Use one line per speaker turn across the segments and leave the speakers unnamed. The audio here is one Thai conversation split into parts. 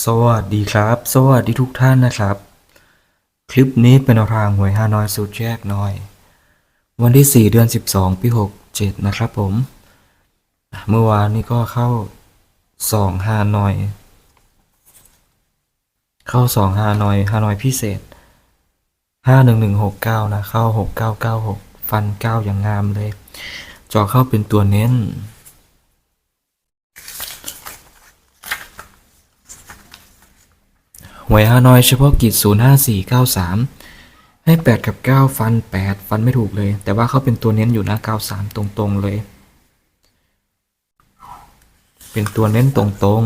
สวัสดีครับ สวัสดีทุกท่านนะครับ คลิปนี้เป็นรางหวยฮานอยสูตรแยกน้อย วันที่ 4 เดือน 12 ปี 67 นะครับผม เมื่อวานนี้ก็เข้า 2 ฮานอย เข้า 2 ฮานอยฮานอยพิเศษ 51169 นะ เข้า 6996 ฟัน 9 อย่างงามเลย จอเข้าเป็นตัวเน้น หวยฮานอยเฉพาะกิจ 05493 ให้ 8 กับ 9 ฟัน 8 ฟันไม่ถูกเลย แต่ว่าเขาเป็นตัวเน้นอยู่นะ 93 ตรงๆเลย เป็นตัวเน้นตรง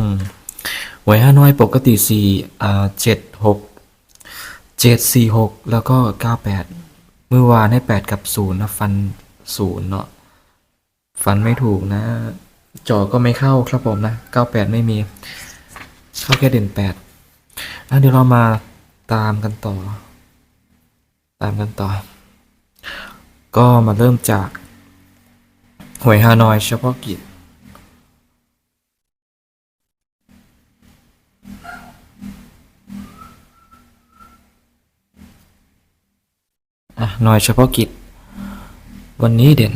ๆหวยฮานอยปกติ4อ่า7 6 7 4 6 แล้วก็ 98 เมื่อวานให้ 8 กับ 0 นะ ฟัน 0 เนาะฟันไม่ถูกนะจอก็ไม่เข้าครับผมนะ 98 ไม่มี เข้าแค่เด่น 8 อะเดี๋ยวเรามาตามกันต่อ ตามกันต่อ ก็มาเริ่มจากหวยฮานอยเฉพาะกิจอะหน่อยเฉพาะกิจ วันนี้เด่น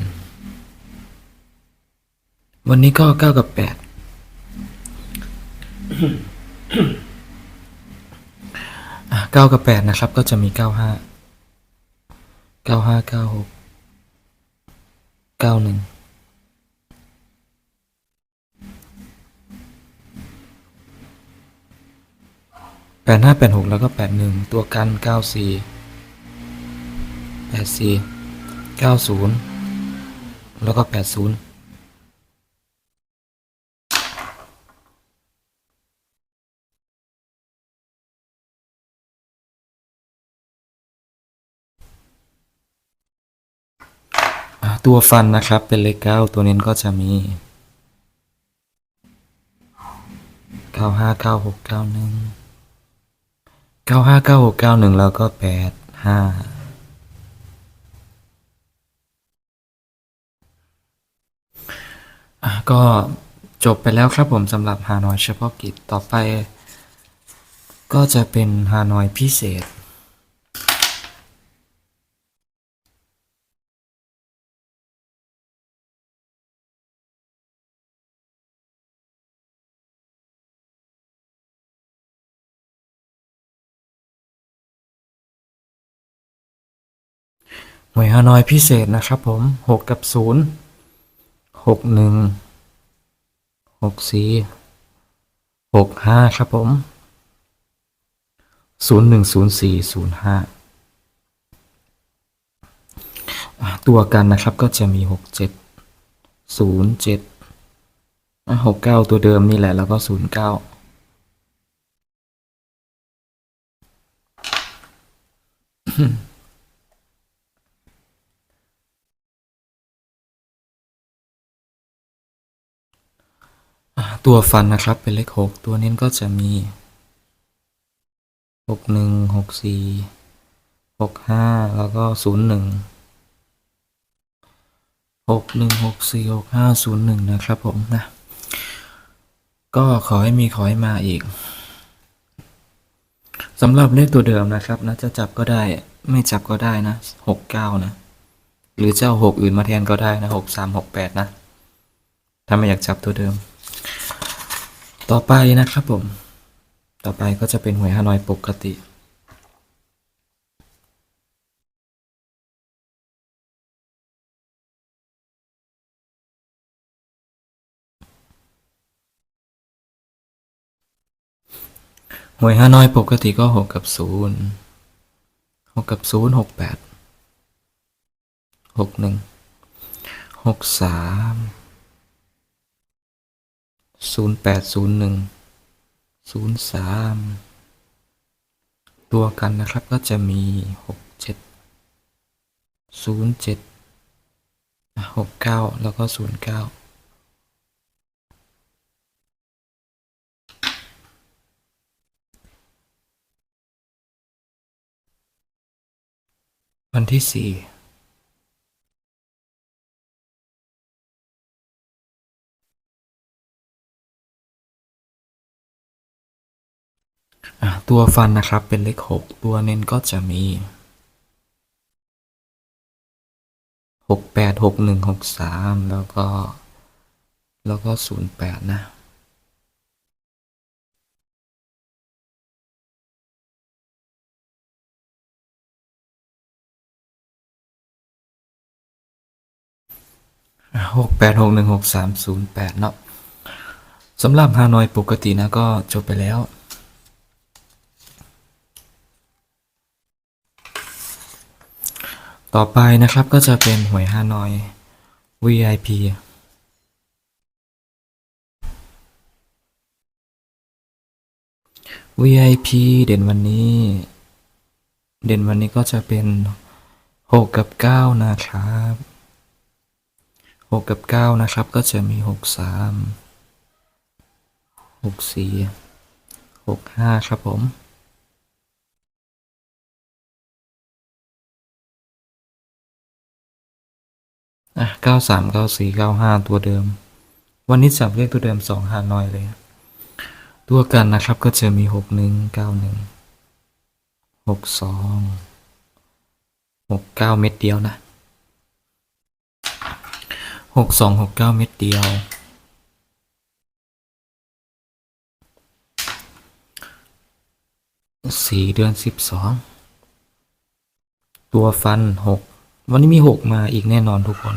วันนี้ก็เก้ากับแปด เก้ากับแปดนะครับ ก็จะมีเก้าห้าเก้าห้าเก้าหกเก้าหนึ่งแปดห้าแปดหกแล้วก็แปดหนึ่งตัวกันเก้าสี่แปดสี่เก้าศูนย์แล้วก็แปดศูนย์ ตัวฟันนะครับเป็นเลขเก้าตัวเน้นก็จะมีเก้าห้าเก้าหกเก้าหนึ่งเก้าห้าเก้าหกเก้าหนึ่งแล้วก็แปดห้าก็จบไปแล้วครับผมสำหรับฮานอยเฉพาะกิจต่อไป ก็จะเป็นฮานอยพิเศษ หน่วยฮานอยพิเศษนะครับผมหกกับศูนย์หกหนึ่งหกสี่หกห้าครับผมศูนย์หนึ่งศูนย์สี่ศูนย์ห้าตัวกันนะครับก็จะมีหกเจ็ดศูนย์เจ็ดหกเก้าตัวเดิมนี่แหละ แล้วก็ศูนย์เก้าอ่า ตัวฟันนะครับเป็นเลขหกตัวเน้ก็จะมีหกหนึ่งหกสี่หกห้าแล้วก็ศูนย์หนึ่งหกหนึ่งหกสี่หกห้าศูนย์หนึ่งนะครับผมนะ ก็ขอให้มีขอให้มาอีกสำหรับเลขตัวเดิมนะครับนะจะจับก็ได้ไม่จับก็ได้นะหกเก้านะ หรือเจะเอาหกอื่นมาแทนก็ได้นะหกสามหกแปดนะ ถ้าไม่อยากจับตัวเดิม ต่อไปนะครับผม ต่อไปก็จะเป็นหวยฮานอยปกติ หวยฮานอยปกติก็หกกับศูนย์หกกับศูนย์หกแปดหกหนึ่งหกสาม ศูนย์แปดศูนย์หนึ่งศูนย์สามตัวกันนะครับก็จะมีหกเจ็ดศูนย์เจ็ดหกเก้าแล้วก็ศูนย์เก้าวันที่สี่ ตัวฟันนะครับเป็นเลขหกตัวเน้นก็จะมีหกแปดหกหนึ่งหกสามแล้วก็ แล้วก็ศูนย์แปดนะหกแปดหกหนึ่งหกสามศูนย์แปดเนาะสำหรับฮานอยปกตินะก็จบไปแล้ว ต่อไปนะครับก็จะเป็นหวยฮานอย VIP VIP เด่นวันนี้ เด่นวันนี้ก็จะเป็นหกกับเก้านะครับหกกับเก้านะครับก็จะมีหกสามหกสี่หกห้าครับผม อะเก้าสามเก้าสี่เก้าห้าตัวเดิม วันนี้จับเลขตัวเดิมสองหาน้อยเลย ตัวกันนะครับก็จะมีหกหนึ่งเก้าหนึ่งหกสองหกเก้าเม็ดเดียวนะหกสองหกเก้าเม็ดเดียวสี่เดือนสิบสองตัวฟันหกวันนี้มีหกมาอีกแน่นอนทุกคน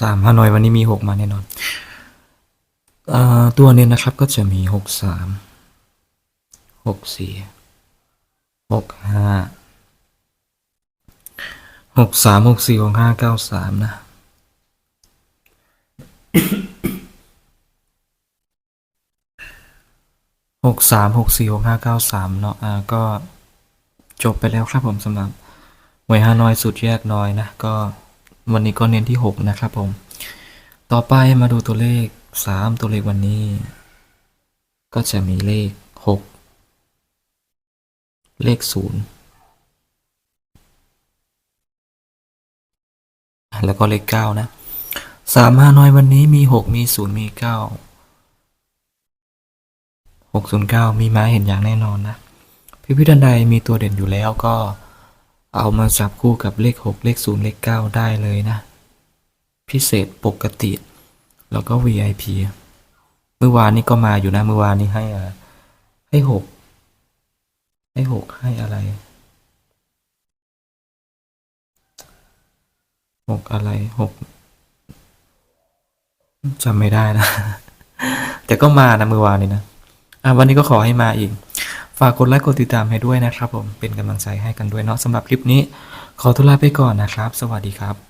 สามฮานอยวันนี้มีหกมาแน่นอนอตัวเนี้นะครับก็จะมีหกสามหกสี่หกห้าหกสามหกสี่หกห้าเก้าสามนะหกสามหกสี่หกห้าเก้าสามเนาะอ่าก็จบไปแล้วครับผมสำหรับหวยฮานอยสุดแยกน้อยนะก็ วันนี้ก็เน้นที่หกนะครับผม ต่อไปมาดูตัวเลขสามตัวเลขวันนี้ ก็จะมีเลขหกเลขศูนย์แล้วก็เลขเก้านะสามฮานอยวันนี้มีหกมีศูนย์มีเก้าหกศูนย์เก้ามีม้าเห็นอย่างแน่นอนนะ พิพิธภัณฑ์ใดมีตัวเด่นอยู่แล้วก็ เอามาจับคู่กับเลขหกเลขศูนย์เลขเก้าได้เลยนะ พิเศษปกติ แล้วก็ VIP เมื่อวานนี้ก็มาอยู่นะ เมื่อวานนี้ให้อ่าให้หกให้หกให้อะไรหกอะไรหกจำไม่ได้นะ แต่ก็มานะเมื่อวานนี้นะอะวันนี้ก็ขอให้มาอีก ฝากกดไลค์กดติดตามให้ด้วยนะครับผมเป็นกำลังใจให้กันด้วยเนาะสำหรับคลิปนี้ ขอทุลาไปก่อนนะครับ สวัสดีครับ